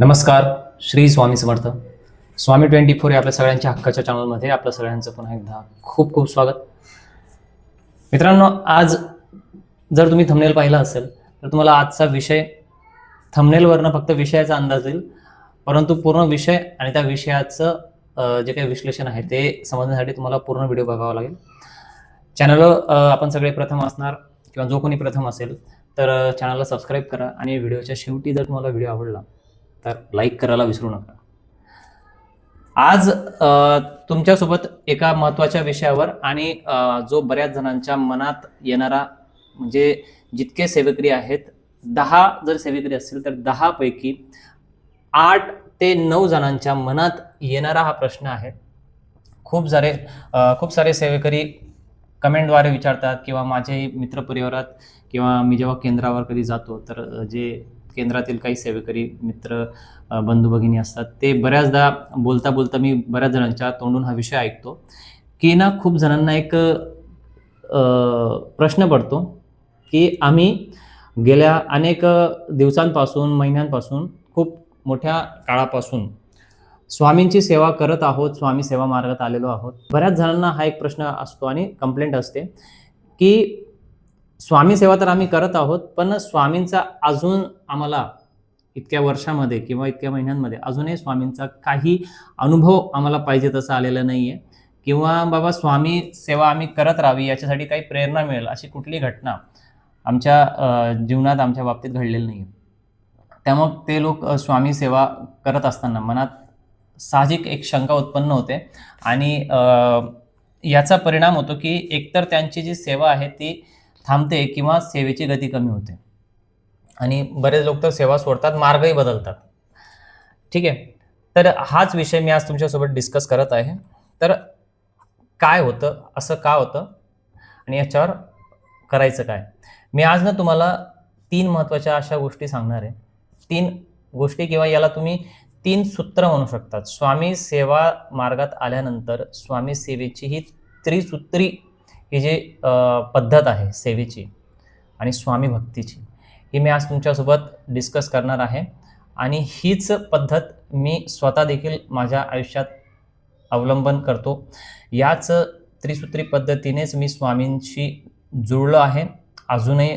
नमस्कार Shri Swami Samarth. Swami twenty four या आपल्या सगळ्यांच्या हक्काच्या चॅनलमध्ये आपलं सगळ्यांचं पुन्हा एकदा खूप खूप स्वागत. मित्रांनो आज जर तुम्ही थंबनेल पाहिला असेल तर तुम्हाला आजचा विषय थंबनेलवरनं फक्त विषयाचा अंदाज येईल परंतु पूर्ण विषय आणि त्या विषयाचं जे काही विश्लेषण आहे ते समजण्यासाठी तुम्हाला पूर्ण व्हिडिओ बघावा लागेल. चॅनलवर आपण सगळे प्रथम असणार किंवा जो कोणी प्रथम असेल तर चॅनलला सबस्क्राईब करा आणि व्हिडिओच्या शेवटी जर तुम्हाला व्हिडिओ आवडला तर लाईक करायला विसरू नका. आज तुमच्यासोबत एका महत्त्वाच्या विषयावर आणि जो बऱ्याच जणांच्या मनात येणारा म्हणजे जितके सेवेकरी आहेत दहा जर सेवेकरी असतील तर दहापैकी आठ ते नऊ जणांच्या मनात येणारा हा प्रश्न आहे. खूप सारे खूप सारे सेवेकरी कमेंटद्वारे विचारतात किंवा माझे मित्रपरिवारात किंवा मी जेव्हा केंद्रावर कधी जातो तर जे केंद्रातील काही सेवेकरी मित्र बंधू भगिनी असतात ते बऱ्याचदा बोलता बोलता मी बऱ्याच जणांच्या तोंडून हा विषय ऐकतो की ना खूप जणांना एक प्रश्न पडतो की आम्ही गेल्या अनेक दिवसांपासून महिन्यांपासून खूप मोठ्या काळापासून स्वामींची सेवा करत आहोत स्वामी सेवा मार्गात आलेलो आहोत. बऱ्याच जणांना हा एक प्रश्न असतो आणि कंप्लेंट असते की स्वामी सेवा तर आम्ही करत आहोत पण स्वामींचा अजून आम्हाला इतक्या वर्षामध्ये किंवा इतक्या महिन्यांमध्ये अजूनही स्वामींचा काही अनुभव आम्हाला पाहिजे तसा आलेला नाही आहे किंवा बाबा स्वामी सेवा आम्ही करत राहावी याच्यासाठी काही प्रेरणा मिळेल अशी कुठली घटना आमच्या जीवनात आमच्या बाबतीत घडलेली नाही आहे त्यामुळं ते लोक स्वामी सेवा करत असताना मनात साहजिक एक शंका उत्पन्न होते आणि याचा परिणाम होतो की एकतर त्यांची जी सेवा आहे ती थांबते किंवा सेवेची गती कमी होते. आणि बरेच लोक तर सेवा सोडतात मार्गही बदलतात. ठीक आहे? तर हाच विषय मी आज तुमच्यासोबत डिस्कस करत आहे. तर काय होतं? असं का होतं? आणि याच्यावर करायचं काय? मी आज ना तुम्हाला तीन महत्त्वाच्या अशा गोष्टी सांगणार आहे. तीन गोष्टी किंवा याला तुम्ही तीन सूत्र म्हणू शकतात. स्वामी सेवा मार्गात आल्यानंतर स्वामी सेवेची ही त्रिसूत्री ही जी पद्धत आहे सेवेची आणि स्वामी भक्तीची ही मी आज तुमच्यासोबत डिस्कस करणार आहे. आणि हीच पद्धत मी स्वतः देखील माझ्या आयुष्यात अवलंबन करतो. याच त्रिसूत्री पद्धतीनेच मी स्वामींशी जुळलो आहे. अजूनही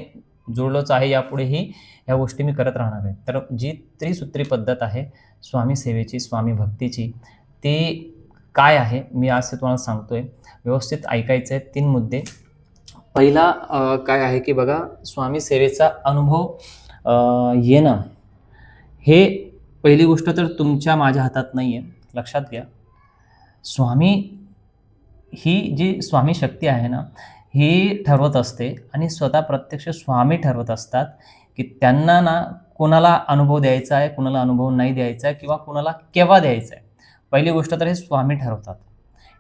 जुळलोच आहे यापुढेही या गोष्टी मी करत राहणार आहे. तर जी त्रिसूत्री पद्धत आहे स्वामी सेवेची स्वामी भक्तीची ती काय आहे? मी आज ते तुम्हाला सांगतोय. व्यवस्थित ऐकायचं आहे तीन मुद्दे. पहिला काय आहे की बघा स्वामी सेवेचा अनुभव येणं हे पहिली गोष्ट तर तुमच्या माझ्या हातात नाही आहे लक्षात घ्या. स्वामी ही जी स्वामी शक्ती आहे ना ही ठरवत असते आणि स्वतः प्रत्यक्ष स्वामी ठरवत असतात की त्यांना ना कोणाला अनुभव द्यायचा आहे कोणाला अनुभव नाही द्यायचा आहे किंवा कोणाला केव्हा द्यायचा आहे. पहिली गोष्ट तर हे स्वामी ठरवतात.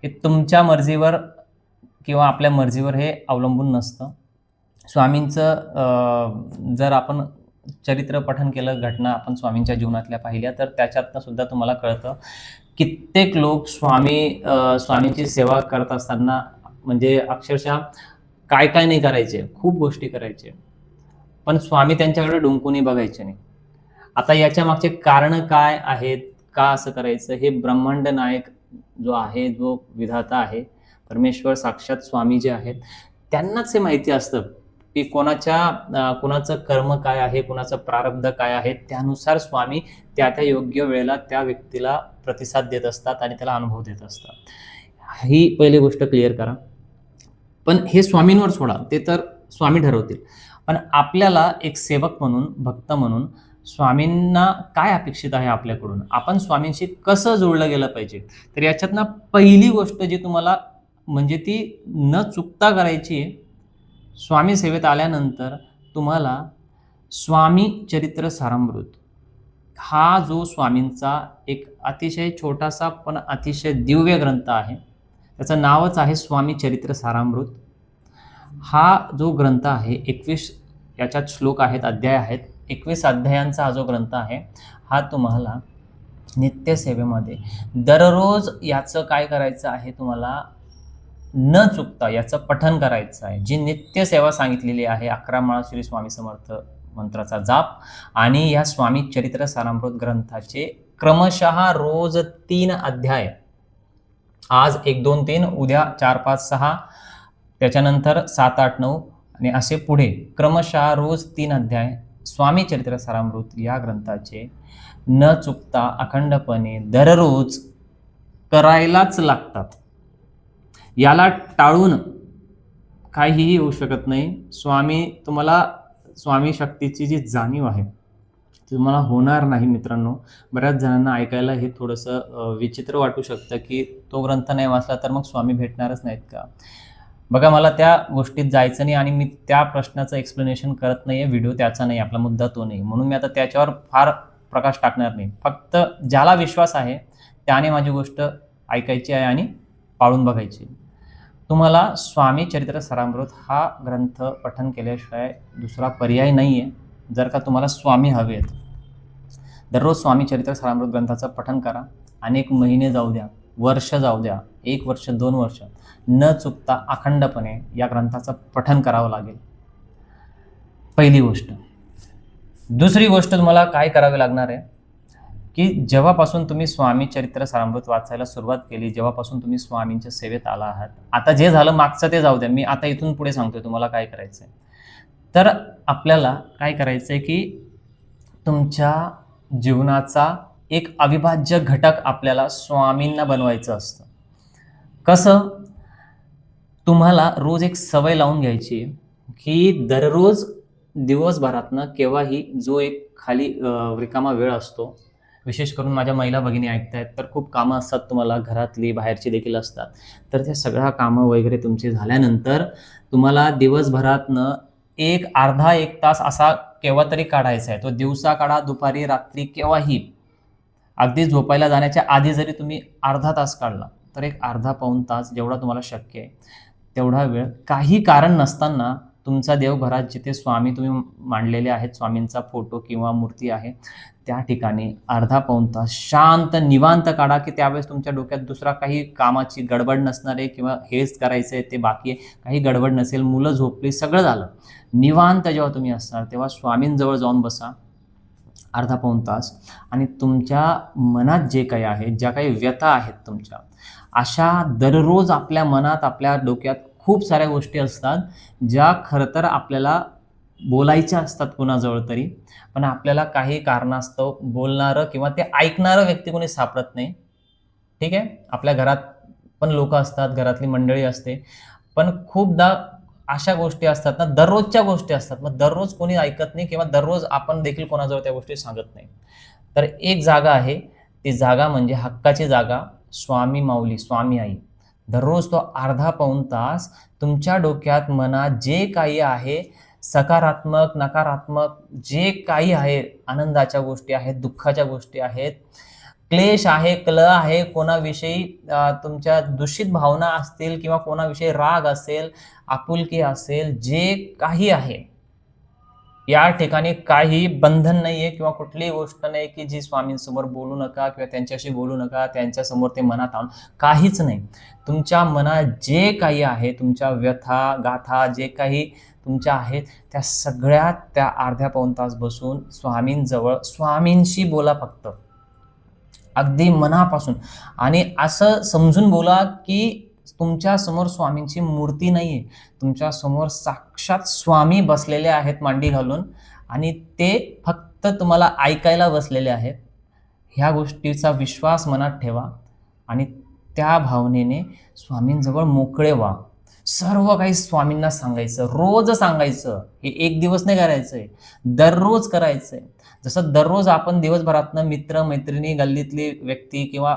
हे तुमच्या मर्जीवर किंवा आपल्या मर्जीवर हे अवलंबून नसतं. स्वामींचं जर आपण चरित्र पठन केलं घटना आपण स्वामींच्या जीवनातल्या पाहिल्या तर त्याच्यातनं सुद्धा तुम्हाला कळतं कित्येक लोक स्वामी स्वामींची सेवा करत असताना म्हणजे अक्षरशः काय काय नाही करायचे खूप गोष्टी करायचे. पण स्वामी त्यांच्याकडे डुंकूनही बघायचे नाही. आता याच्या मागचे कारणं काय आहेत? का असं करायचं? हे ब्रह्मांड नायक जो आहे जो विधाता आहे परमेश्वर साक्षात स्वामी जे आहेत त्यांनाच हे माहिती असतं की कोणाच्या कुणाचं कोणाचं कर्म काय आहे कोणाचं प्रारब्ध काय आहे त्यानुसार स्वामी त्या त्या योग्य वेळेला त्या व्यक्तीला प्रतिसाद देत असतात आणि त्याला अनुभव देत असतात. ही पहिली गोष्ट क्लिअर करा. पण हे स्वामींवर सोडा ते तर स्वामी ठरवतील. पण आपल्याला एक सेवक म्हणून भक्त म्हणून स्वामींना काय अपेक्षित आहे आपल्याकडून? आपण स्वामींशी कसं जोडलं गेलं पाहिजे? तर याच्यातनं पहिली गोष्ट जी तुम्हाला म्हणजे ती न चुकता करायची आहे स्वामी सेवेत आल्यानंतर तुम्हाला स्वामी चरित्र सारामृत हा जो स्वामींचा एक अतिशय छोटासा पण अतिशय दिव्य ग्रंथ आहे त्याचं नावच आहे स्वामी चरित्र सारामृत हा जो ग्रंथ आहे एकवीस याच्यात श्लोक आहेत अध्याय आहेत एकवीस अध्यायांचा हा जो ग्रंथ आहे हा तुम्हाला नित्यसेवेमध्ये दररोज याचं काय करायचं आहे तुम्हाला न चुकता याचं पठन करायचं आहे. जी नित्यसेवा सांगितलेली आहे अकरा माळा श्री स्वामी समर्थ मंत्राचा जाप आणि या स्वामी चरित्र सारामृत ग्रंथाचे क्रमशः रोज तीन अध्याय. आज एक दोन तीन उद्या चार पाच सहा त्याच्यानंतर सात आठ नऊ आणि असे पुढे. क्रमशः रोज तीन अध्याय स्वामी चरित्र सारामृत या ग्रंथाचे न चुकता अखंडपणे दररोज करायलाच लागतात. याला टाळून काहीही होऊ शकत नाही. स्वामी तुम्हाला स्वामी शक्तीची जी जाणीव आहे ती तुम्हाला होणार नाही मित्रांनो. बऱ्याच जणांना ऐकायला हे थोडंसं विचित्र वाटू शकतं की तो ग्रंथ नाही वाचला तर मग स्वामी भेटणारच नाहीत का? बघा मला त्या गोष्टीत जायचं नाही आणि मी त्या प्रश्नाचं एक्सप्लेनेशन करत नाही आहे व्हिडिओ त्याचा नाही आपला मुद्दा तो नाही. म्हणून मी आता त्याच्यावर फार प्रकाश टाकणार नाही. फक्त ज्याला विश्वास आहे त्याने माझी गोष्ट ऐकायची आहे आणि पाळून बघायची तुम्हाला स्वामी चरित्र सरामृत हा ग्रंथ पठन केल्याशिवाय दुसरा पर्याय नाही आहे जर का तुम्हाला स्वामी हवे आहेत दररोज स्वामी चरित्र सरामृत ग्रंथाचं पठन करा. अनेक महिने जाऊ द्या. वर्ष जाऊ द्या एक वर्ष दोन वर्ष न चुकता अखंडपणे या ग्रंथाचं पठन करावं लागेल. पहिली गोष्ट. दुसरी गोष्ट तुम्हाला काय करावी लागणार आहे? की जेव्हापासून तुम्ही स्वामी चरित्र सारामृत वाचायला सुरुवात केली जेव्हापासून तुम्ही स्वामींच्या सेवेत आला आहात आता जे झालं मागचं ते जाऊ द्या. मी आता इथून पुढे सांगतोय तुम्हाला काय करायचं आहे. तर आपल्याला काय करायचं आहे की तुमच्या जीवनाचा एक अविभाज्य घटक आपल्याला स्वामींना बनवायचं असतं. कसं? तुम्हाला रोज एक सवय लावून घ्यायची की दररोज दिवसभरातनं केव्हाही जो एक खाली रिकामा वेळ असतो विशेष करून माझ्या महिला भगिनी ऐकतायत तर खूप कामं असतात तुम्हाला घरातली बाहेरची देखील असतात. तर त्या सगळ्या कामं वगैरे तुमची झाल्यानंतर तुम्हाला दिवसभरातनं एक अर्धा एक तास असा केव्हा तरी काढायचा आहे. तो दिवसा काढा दुपारी रात्री केव्हाही. अगदी झोपायला जाण्याच्या आधी जरी तुम्ही अर्धा तास काढला तर एक अर्धा पाऊण तास जेवढा तुम्हाला शक्य आहे तेवढा वेळ. काही कारण नसताना तुमचा देवघरात जिथे स्वामी तुम्ही मांडलेले आहेत स्वामींचा फोटो किंवा मूर्ती आहे त्या ठिकाणी अर्धा पाऊण तास शांत निवांत काढा की त्यावेळेस तुमच्या डोक्यात दुसरा काही कामाची गडबड नसणार आहे किंवा हेच करायचं आहे ते बाकी आहे काही गडबड नसेल मुलं झोपली सगळं झालं. निवांत जेव्हा तुम्ही असणार तेव्हा स्वामींजवळ जाऊन बसा. अर्धा पाऊण तास. आणि तुमच्या मनात जे काही आहे ज्या काही व्यथा आहेत तुमच्या अशा दररोज आपल्या मनात आपल्या डोक्यात खूप साऱ्या गोष्टी असतात ज्या खरं तर आपल्याला बोलायच्या असतात कुणाजवळ तरी पण आपल्याला काही कारणास्तव बोलणारं किंवा ते ऐकणारं व्यक्ती कोणी सापडत नाही. ठीक आहे? आपल्या घरात पण लोक असतात घरातली मंडळी असते. पण खूपदा अशा गोष्टी असतात ना दररोजच्या गोष्टी असतात. मग दररोज कोणी ऐकत नाही किंवा दररोज आपण देखील कोणाजवळ त्या गोष्टी सांगत नाही. तर एक जागा आहे ती जागा म्हणजे हक्काची जागा स्वामी माऊली स्वामी आई. दररोज तो अर्धा पाऊण तास तुमच्या डोक्यात मनात जे काही आहे सकारात्मक नकारात्मक जे काही आहे आनंदाच्या गोष्टी आहेत दुःखाच्या गोष्टी आहेत क्लेश आहे कल आहे कोणाविषयी तुमच्या दूषित भावना असतील किंवा कोणाविषयी राग असेल आपुलकी असेल जे काही आहे या ठिकाणी काही बंधन नाही आहे किंवा कुठलीही गोष्ट नाही की जी स्वामींसमोर बोलू नका किंवा त्यांच्याशी बोलू नका त्यांच्यासमोर ते मनात आणून काहीच नाही. तुमच्या मनात जे काही आहे तुमच्या व्यथा गाथा जे काही तुमच्या आहेत त्या सगळ्या त्या अर्ध्या पाऊण तास बसून स्वामींजवळ स्वामींशी बोला फक्त. अगदी मनापासून. आणि असं समजून बोला की तुमच्यासमोर स्वामींची मूर्ती नाही तुमच्यासमोर साक्षात स्वामी बसलेले आहेत मांडी घालून आणि ते फक्त तुम्हाला ऐकायला बसलेले आहेत. ह्या गोष्टीचा विश्वास मनात ठेवा आणि त्या भावनेने स्वामींजवळ मोकळे व्हा. सर्व काही स्वामींना सांगायचं रोज सांगायचं हे एक दिवस नाही करायचंय दररोज करायचंय. जसं दररोज आपण दिवसभरातनं मित्र मैत्रिणी गल्लीतली व्यक्ती किंवा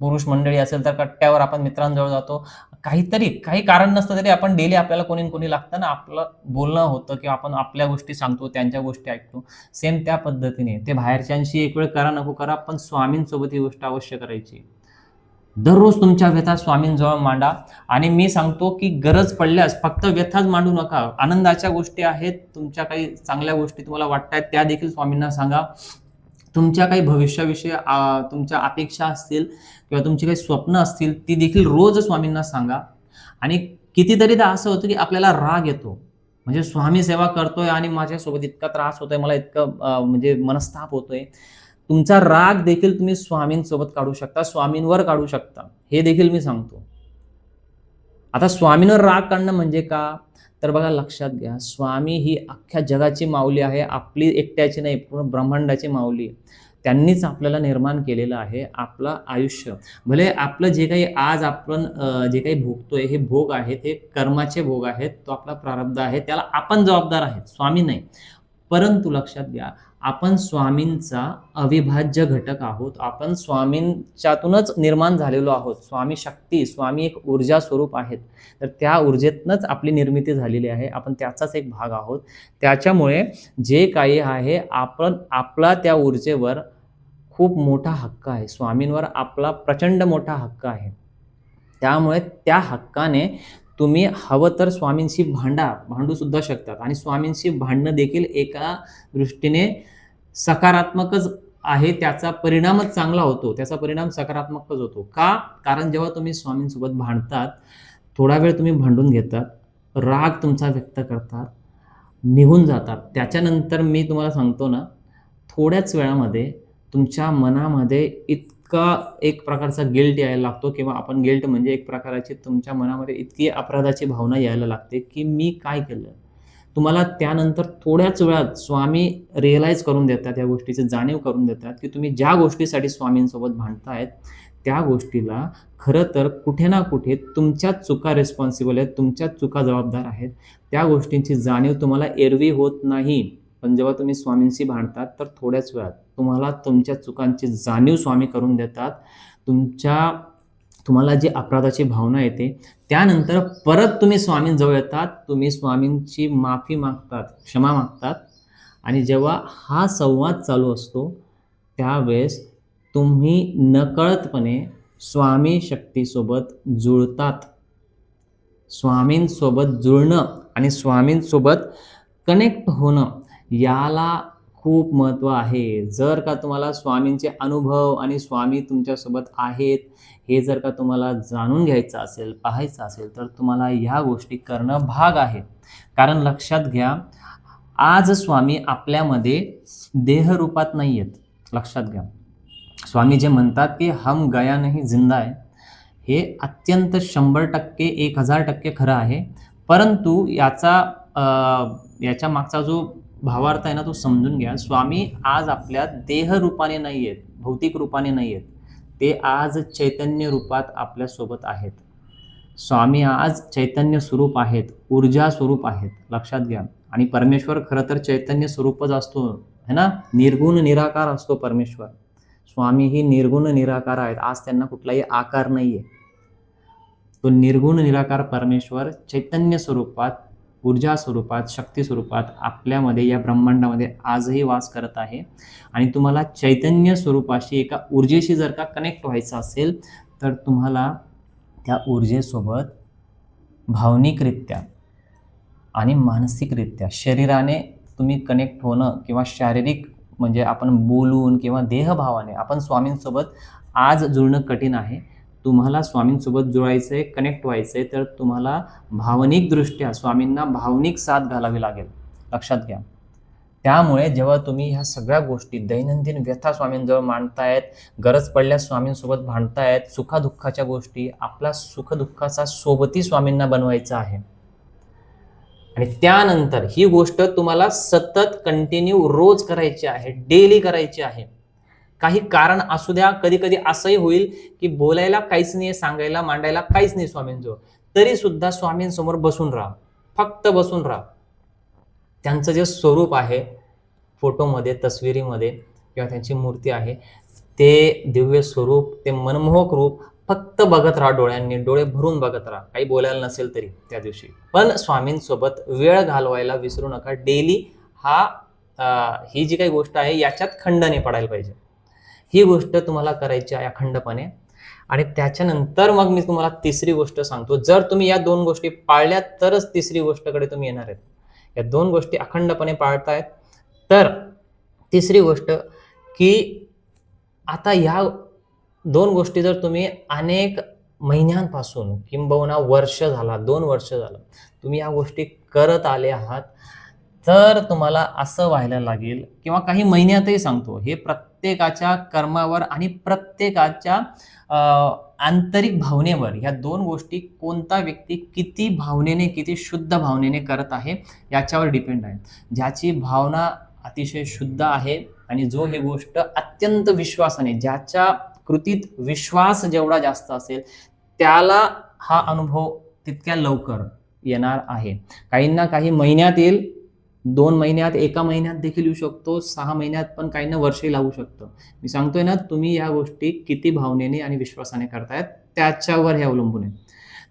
पुरुष मंडळी असेल तर कट्ट्यावर आपण मित्रांजवळ जातो. काहीतरी काही कारण नसतं तरी आपण डेली आपल्याला कोणी कोणी लागतं ना आपलं बोलणं होतं किंवा आपण आपल्या गोष्टी सांगतो त्यांच्या गोष्टी ऐकतो. सेम त्या पद्धतीने. ते बाहेरच्यांशी एक वेळ करा नको करा पण स्वामींसोबत ही गोष्ट अवश्य करायची. दररोज तुमच्या व्यथा स्वामींजवळ मांडा. आणि मी सांगतो की गरज पडल्यास फक्त व्यथाच मांडू नका. आनंदाच्या गोष्टी आहेत तुमच्या काही चांगल्या गोष्टी तुम्हाला वाटत त्या देखील स्वामींना सांगा. तुमच्या काही भविष्याविषयी तुमच्या अपेक्षा असतील किंवा तुमची काही स्वप्न असतील ती देखील रोज स्वामींना सांगा. आणि कितीतरीदा असं होतं की आपल्याला राग येतो. म्हणजे स्वामी सेवा करतोय आणि माझ्यासोबत इतका त्रास होतोय मला इतकं म्हणजे मनस्ताप होतोय. तुमचा राग देखील तुम्ही स्वामींसोबत काढू शकता स्वामींवर काढू शकता. हे देखील मी सांगतो. आता स्वामींवर राग काढणं म्हणजे का? तर बघा लक्षात घ्या. स्वामी ही अख्ख्या जगाची माऊली आहे. आपली एकट्याची नाही पूर्ण ब्रह्मांडाची माऊली आहे. त्यांनीच आपल्याला निर्माण केलेलं आहे आपलं आयुष्य. भले आपलं जे काही आज आपण जे काही भोगतोय हे भोग आहेत हे कर्माचे भोग आहेत तो आपला प्रारब्ध आहे त्याला आपण जबाबदार आहेत. स्वामी नाही. परंतु लक्षात घ्या आपण स्वामींचा अविभाज्य घटक आहोत. आपण स्वामींच्यातूनच निर्माण झालेलो आहोत. स्वामी शक्ती स्वामी एक ऊर्जा स्वरूप आहेत. तर त्या ऊर्जेतनंच आपली निर्मिती झालेली आहे. आपण त्याचाच एक भाग आहोत. त्याच्यामुळे जे काही आहे आपण आपला त्या ऊर्जेवर खूप मोठा हक्क आहे. स्वामींवर आपला प्रचंड मोठा हक्क आहे. त्यामुळे त्या हक्काने तुम्ही हवं तर स्वामींशी भांडा भांडू सुद्धा शकतात. आणि स्वामींशी भांडणं देखील एका दृष्टीने सकारात्मकच आहे त्याचा परिणामच चांगला होतो. त्याचा परिणाम सकारात्मकच होतो. का? कारण जेव्हा तुम्ही स्वामींसोबत भांडतात थोडा वेळ तुम्ही भांडून घेतात राग तुमचा व्यक्त करतात निघून जातात. त्याच्यानंतर मी तुम्हाला सांगतो ना थोड्याच वेळामध्ये तुमच्या मनामध्ये इतका एक प्रकारचा गिल्ट यायला लागतो किंवा आपण गिल्ट म्हणजे एक प्रकाराची तुमच्या मनामध्ये इतकी अपराधाची भावना यायला लागते की मी काय केलं? तुम्हाला त्यानंतर थोड्याच वेळात स्वामी रिअलाईज करून देतात या गोष्टीची जाणीव करून देतात की तुम्ही ज्या गोष्टीसाठी स्वामींसोबत भांडतायत त्या गोष्टीला खरं तर कुठे ना कुठे तुमच्याच चुका रिस्पॉन्सिबल आहेत तुमच्याच चुका जबाबदार आहेत त्या गोष्टींची जाणीव तुम्हाला एरवी होत नाही. पण जेव्हा तुम्ही स्वामींशी भांडतात तर थोड्याच वेळात. तुम्हाला तुमच्या चुकांची जाणीव स्वामी करून देतात. तुमच्या तुम्हाला जी अपराधाची भावना येते त्यानंतर परत तुम्ही स्वामींजवळ येतात. तुम्ही स्वामींची माफी मागतात क्षमा मागतात. आणि जेव्हा हा संवाद चालू असतो त्यावेळेस तुम्ही नकळतपणे स्वामी शक्तीसोबत जुळतात. स्वामींसोबत जुळणं आणि स्वामींसोबत कनेक्ट होणं याला खूप महत्त्व आहे. जर का तुम्हाला स्वामींचे अनुभव आणि स्वामी तुमच्यासोबत आहेत हे जर का तुम्हाला जाणून घ्यायचं असेल पाहायचं असेल तर तुम्हाला ह्या गोष्टी करणं भाग आहे. कारण लक्षात घ्या आज स्वामी आपल्यामध्ये देहरूपात नाही आहेत लक्षात घ्या. स्वामी जे म्हणतात की हम गया नाही जिंदा आहे हे अत्यंत शंभर टक्के एक हजार टक्के खरं आहे. परंतु याचा याच्या मागचा जो भावार्थ आहे ना तो समजून घ्या. स्वामी आज आपल्या देहरूपाने नाही आहेत भौतिक रूपाने नाही आहेत ते आज चैतन्य रूपात आपल्यासोबत आहेत. स्वामी आज चैतन्य स्वरूप आहेत ऊर्जा स्वरूप आहेत. लक्षात घ्या. आणि परमेश्वर खरं तर चैतन्य स्वरूपच असतो है ना? निर्गुण निराकार असतो परमेश्वर. स्वामी ही निर्गुण निराकार आहेत. आज त्यांना कुठलाही आकार नाही आहे तो निर्गुण निराकार परमेश्वर चैतन्य स्वरूपात ऊर्जा स्वरूपात शक्ती स्वरूपात आपल्यामध्ये या ब्रह्मांडामध्ये आजही वास करत आहे. आणि तुम्हाला चैतन्य स्वरूपाशी एका ऊर्जेशी जर का कनेक्ट व्हायचं असेल तर तुम्हाला त्या ऊर्जेसोबत भावनिकरित्या आणि मानसिकरित्या शरीराने तुम्ही कनेक्ट होणं किंवा शारीरिक म्हणजे आपण बोलून किंवा देहभावाने आपण स्वामींसोबत आज जुळणं कठीण आहे. तुम्हाला स्वामींसोबत जुळायचं आहे कनेक्ट व्हायचं आहे तर तुम्हाला भावनिकदृष्ट्या स्वामींना भावनिक साथ घालावी लागेल. लक्षात घ्या. त्यामुळे जेव्हा तुम्ही ह्या सगळ्या गोष्टी दैनंदिन व्यथा स्वामींजवळ मांडतायत गरज पडल्यास स्वामींसोबत भांडतायत सुखादुःखाच्या गोष्टी आपला सुखदुःखाचा सोबती स्वामींना बनवायचा आहे. आणि त्यानंतर ही गोष्ट तुम्हाला सतत कंटिन्यू रोज करायची आहे डेली करायची आहे. काही कारण असू द्या कधी कधी असंही होईल की बोलायला काहीच नाही सांगायला मांडायला काहीच नाही स्वामींजवळ. तरी सुद्धा स्वामींसमोर बसून राहा. फक्त बसून राहा. त्यांचं जे स्वरूप आहे फोटोमध्ये तस्विरीमध्ये किंवा त्यांची मूर्ती आहे ते दिव्य स्वरूप ते मनमोहक रूप फक्त बघत राहा डोळ्यांनी डोळे भरून बघत राहा. काही बोलायला नसेल तरी त्या दिवशी. पण स्वामींसोबत वेळ घालवायला विसरू नका. डेली हा ही जी काही गोष्ट आहे याच्यात खंडने पडायला पाहिजे. ही गोष्ट तुम्हाला करायची आहे अखंडपणे. आणि त्याच्यानंतर मग मी तुम्हाला तिसरी गोष्ट सांगतो. जर तुम्ही या दोन गोष्टी पाळल्या तरच तिसरी गोष्टकडे तुम्ही येणार आहेत. या दोन गोष्टी अखंडपणे पाळतायत. तर तिसरी गोष्ट की आता ह्या दोन गोष्टी जर तुम्ही अनेक महिन्यांपासून किंबहुना वर्ष झाला दोन वर्ष झालं तुम्ही या गोष्टी करत आले आहात. तर तुम्हाला असं व्हायला लागेल किंवा काही महिन्यातही सांगतो हे प्रत्येकाच्या कर्मावर आणि प्रत्येकाच्या आंतरिक भावनेवर ह्या दोन गोष्टी कोणता व्यक्ती किती भावनेने किती शुद्ध भावनेने करत आहे याच्यावर डिपेंड आहे. ज्याची भावना अतिशय शुद्ध आहे आणि जो ही गोष्ट अत्यंत विश्वासाने ज्याच्या कृतीत विश्वास जेवढा जास्त असेल त्याला हा अनुभव तितक्या लवकर येणार आहे. काहींना काही महिन्यात येईल दोन महिन्यात एका महिन्यात देखील येऊ शकतो सहा महिन्यात पण काही ना वर्षही लावू शकतं. मी सांगतोय ना तुम्ही या गोष्टी किती भावनेने आणि विश्वासाने करतायत त्याच्यावर हे अवलंबून आहे.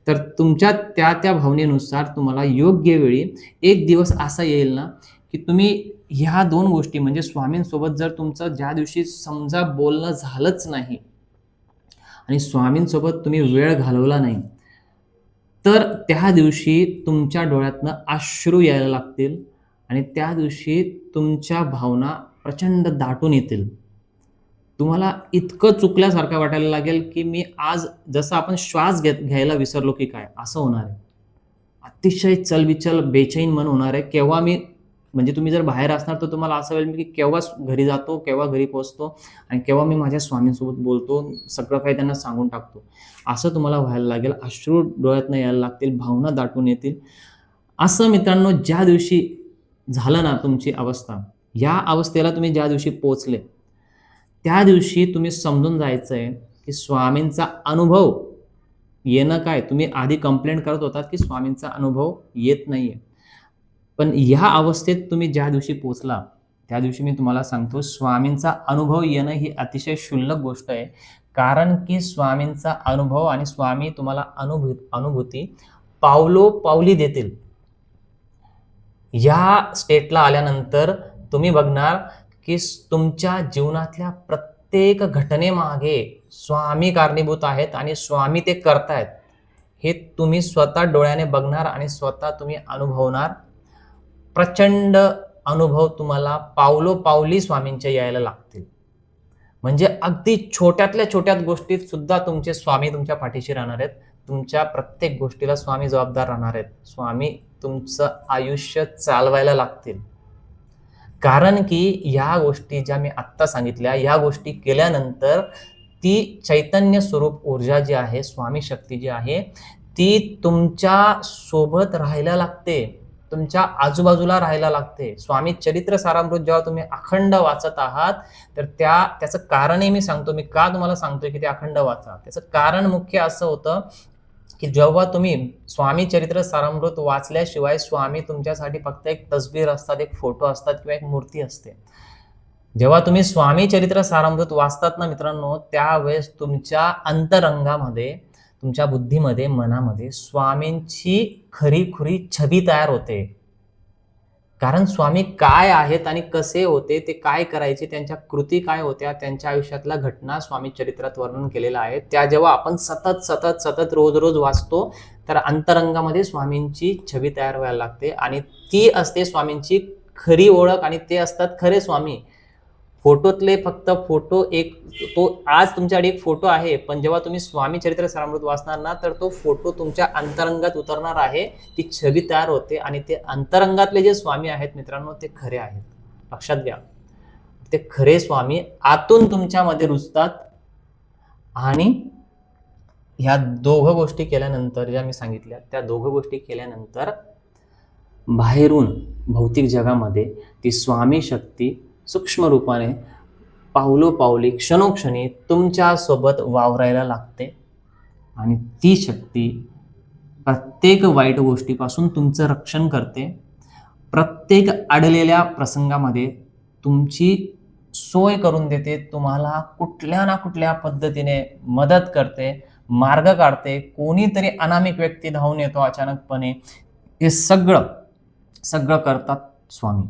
तर तुमच्या त्या त्या भावनेनुसार तुम्हाला योग्य वेळी एक दिवस असा येईल ना की तुम्ही ह्या दोन गोष्टी म्हणजे स्वामींसोबत जर तुमचं ज्या दिवशी समजा बोलणं झालंच नाही आणि स्वामींसोबत तुम्ही वेळ घालवला नाही तर त्या दिवशी तुमच्या डोळ्यातनं अश्रू यायला लागतील आणि त्या दिवशी तुमच्या भावना प्रचंड दाटून येतील. तुम्हाला इतकं चुकल्यासारखं वाटायला लागेल की मी आज जसं आपण श्वास घेत घ्यायला विसरलो की काय असं होणार आहे. अतिशय चलबिचल बेचैन मन होणार आहे. केव्हा मी म्हणजे तुम्ही जर बाहेर असणार तर तुम्हाला असं होईल की केव्हा घरी जातो केव्हा घरी पोहोचतो आणि केव्हा मी माझ्या स्वामींसोबत बोलतो सगळं काही त्यांना सांगून टाकतो. असं तुम्हाला व्हायला लागेल. अश्रू डोळ्यातनं यायला लागतील भावना दाटून येतील. असं मित्रांनो ज्या दिवशी झालं ना तुमची अवस्था? या अवस्थेला तुम्ही ज्या दिवशी पोचले त्या दिवशी तुम्ही समजून जायचं आहे की स्वामींचा अनुभव येणं काय? तुम्ही आधी कंप्लेंट करत होतात की स्वामींचा अनुभव येत नाही आहे पण ह्या अवस्थेत तुम्ही ज्या दिवशी पोचला त्या दिवशी मी तुम्हाला सांगतो स्वामींचा अनुभव येणं ही अतिशय क्षुल्लक गोष्ट आहे. कारण की स्वामींचा अनुभव आणि स्वामी तुम्हाला अनुभू अनुभूती पावलो पावली देतील. ह्या स्टेटला आल्यानंतर तुम्ही बघणार की तुमच्या जीवनातल्या प्रत्येक घटनेमागे स्वामी कारणीभूत आहेत आणि स्वामी ते करतायत. हे तुम्ही स्वतः डोळ्याने बघणार आणि स्वतः तुम्ही अनुभवणार. प्रचंड अनुभव तुम्हाला पावलो पावली स्वामींच्या यायला लागतील. म्हणजे अगदी छोट्यातल्या छोट्यात गोष्टीत सुद्धा तुमचे स्वामी तुमच्या पाठीशी राहणार आहेत. तुमच्या प्रत्येक गोष्टीला स्वामी जबाबदार राहणार आहेत. स्वामी तुमचं आयुष्य चालवायला लागतील. कारण की ह्या गोष्टी ज्या मी आत्ता सांगितल्या ह्या गोष्टी केल्यानंतर ती चैतन्य स्वरूप ऊर्जा जी आहे स्वामी शक्ती जी आहे ती तुमच्यासोबत राहायला लागते. तुमच्या आजूबाजूला राहायला लागते. स्वामी चरित्र सारामृत जेव्हा तुम्ही अखंड वाचत आहात तर त्या त्याचं कारणही मी सांगतो. मी का तुम्हाला सांगतोय की ते अखंड वाचा? त्याचं कारण मुख्य असं होतं की जेव्हा तुम्ही स्वामी चरित्र सारामृत वाचल्याशिवाय स्वामी तुमच्यासाठी फक्त एक तस्वीर असतात एक फोटो असतात किंवा एक मूर्ती असते. जेव्हा तुम्ही स्वामी चरित्र सारामृत वाचतात ना मित्रांनो त्यावेळेस तुमच्या अंतरंगामध्ये तुमच्या बुद्धीमध्ये मनामध्ये स्वामींची खरी खुरी छबी तयार होते. कारण स्वामी काय आहेत आणि कसे होते ते काय करायचे त्यांच्या कृती काय होत्या त्यांच्या आयुष्यातल्या घटना स्वामी चरित्रात वर्णन केलेल्या आहेत त्या जेव्हा आपण सतत सतत सतत रोज रोज वाचतो तर अंतरंगामध्ये स्वामींची छबी तयार व्हायला लागते. आणि ती असते स्वामींची खरी ओळख आणि ते असतात खरे स्वामी. फोटोतले फक्त फोटो एक तो आज तुमच्याकडे एक फोटो आहे पण जेव्हा तुम्ही स्वामी चरित्र सरामृत वाचणार ना तर तो फोटो तुमच्या अंतरंगात उतरणार आहे ती छबी तयार होते आणि ते अंतरंगातले जे स्वामी आहेत मित्रांनो ते खरे आहेत. लक्षात घ्या. ते खरे स्वामी आतून तुमच्यामध्ये रुजतात आणि ह्या दोघं गोष्टी केल्यानंतर ज्या मी सांगितल्या त्या दोघं गोष्टी केल्यानंतर बाहेरून भौतिक जगामध्ये ती स्वामी शक्ती सूक्ष्म रूपाने पावलोपावली क्षणोक्षणी तुमच्यासोबत वावरायला लागते. आणि ती शक्ती प्रत्येक वाईट गोष्टीपासून तुमचं रक्षण करते. प्रत्येक अडलेल्या प्रसंगामध्ये तुमची सोय करून देते. तुम्हाला कुठल्या ना कुठल्या पद्धतीने मदत करते मार्ग काढते. कोणीतरी अनामिक व्यक्ती धावून येतो अचानकपणे. हे सगळं सगळं करतात स्वामी.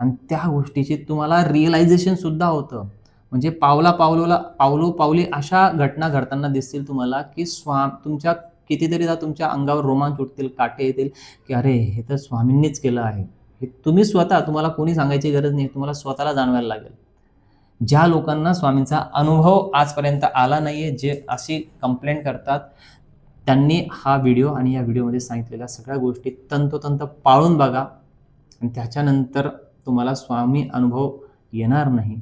आणि त्या गोष्टीची तुम्हाला रिअलायझेशन सुद्धा होतं. म्हणजे पावला पावलोला पावलो पावली अशा घटना घडताना दिसतील तुम्हाला की स्वा तुमच्या कितीतरी तुमच्या अंगावर रोमांच उठतील काटे येतील की अरे हे तर स्वामींनीच केलं आहे. हे तुम्ही स्वतः तुम्हाला कोणी सांगायची गरज नाही तुम्हाला स्वतःला जाणवायला लागेल. ज्या लोकांना स्वामींचा अनुभव आजपर्यंत आला नाही आहे जे अशी कंप्लेंट करतात त्यांनी हा व्हिडिओ आणि या व्हिडिओमध्ये सांगितलेल्या सगळ्या गोष्टी तंतोतंत पाळून बघा. आणि त्याच्यानंतर तुम्हाला स्वामी अनुभव येणार नाही.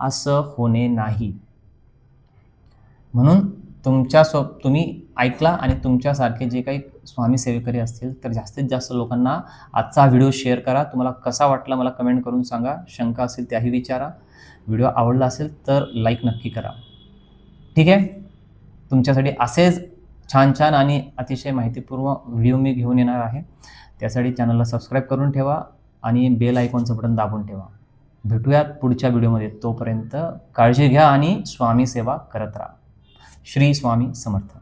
असं होणे नाही. म्हणून तुमच्या स्व तुम्ही ऐकला आणि तुमच्यासारखे जे काही स्वामी सेवेकरी असतील तर जास्तीत जास्त लोकांना आजचा व्हिडिओ शेअर करा. तुम्हाला कसा वाटला मला कमेंट करून सांगा. शंका असेल त्याही विचारा. व्हिडिओ आवडला असेल तर लाईक नक्की करा. ठीक आहे? तुमच्यासाठी असेच छान छान आणि अतिशय माहितीपूर्ण व्हिडिओ मी घेऊन येणार आहे. त्यासाठी चॅनलला सबस्क्राईब करून ठेवा. आणि बेल आयकॉनचं बटन दाबून ठेवा. भेटूयात पुढच्या व्हिडिओमध्ये. तोपर्यंत काळजी घ्या आणि स्वामी सेवा करत राहा. श्री स्वामी समर्थ.